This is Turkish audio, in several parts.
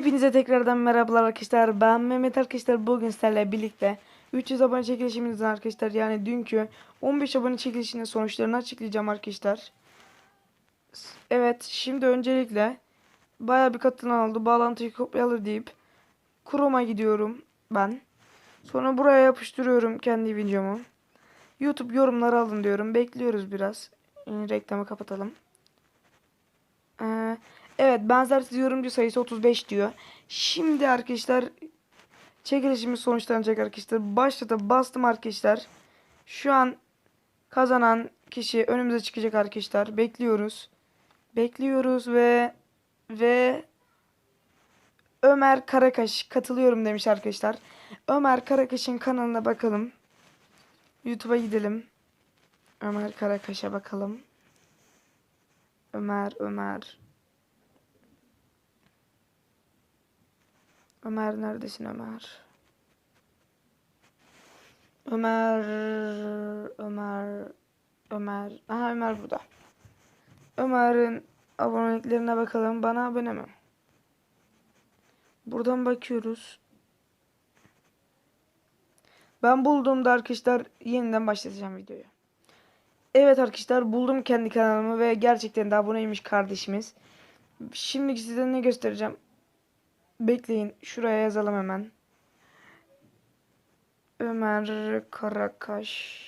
Hepinize tekrardan merhabalar arkadaşlar. Ben Mehmet arkadaşlar. Bugün sizlerle birlikte 300 abone çekilişimizden arkadaşlar. Yani dünkü 15 abone çekilişinin sonuçlarını açıklayacağım arkadaşlar. Evet şimdi öncelikle baya bir katılan oldu. Bağlantıyı kopyalar deyip Chrome'a gidiyorum ben. Sonra buraya yapıştırıyorum kendi videomu. YouTube yorumları alın diyorum. Bekliyoruz biraz. Ee, reklamı kapatalım. Ee, evet benzersiz yorumcu sayısı 35 diyor. Şimdi arkadaşlar çekilişimiz sonuçlanacak arkadaşlar. Başlata bastım arkadaşlar. Şu an kazanan kişi önümüze çıkacak arkadaşlar. Bekliyoruz. Bekliyoruz ve ve Ömer Karakaş katılıyorum demiş arkadaşlar. Ömer Karakaş'ın kanalına bakalım. YouTube'a gidelim. Ömer Karakaş'a bakalım. Ömer, Ömer. Ömer neredesin Ömer? Ömer, Ömer, Ömer. Aha Ömer burada. Ömer'in aboneliklerine bakalım. Bana abone mi? Buradan bakıyoruz. Ben bulduğumda arkadaşlar yeniden başlatacağım videoyu. Evet arkadaşlar buldum kendi kanalımı ve gerçekten de aboneymiş kardeşimiz. Şimdi size ne göstereceğim. Bekleyin şuraya yazalım hemen. Ömer Karakaş.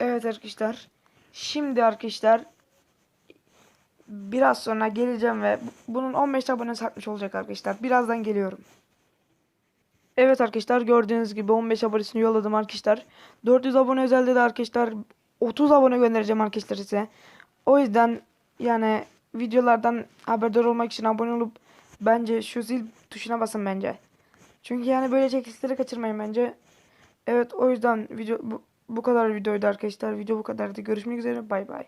Evet arkadaşlar. Şimdi arkadaşlar biraz sonra geleceğim ve bu- bunun 15 abone satmış olacak arkadaşlar. Birazdan geliyorum. Evet arkadaşlar gördüğünüz gibi 15 abonesini yolladım arkadaşlar. 400 abone özelde de arkadaşlar 30 abone göndereceğim arkadaşlar size. O yüzden yani videolardan haberdar olmak için abone olup bence şu zil tuşuna basın bence. Çünkü yani böyle çekilişleri kaçırmayın bence. Evet o yüzden video bu, bu kadar videoydu arkadaşlar. Video bu kadardı. Görüşmek üzere. Bay bay.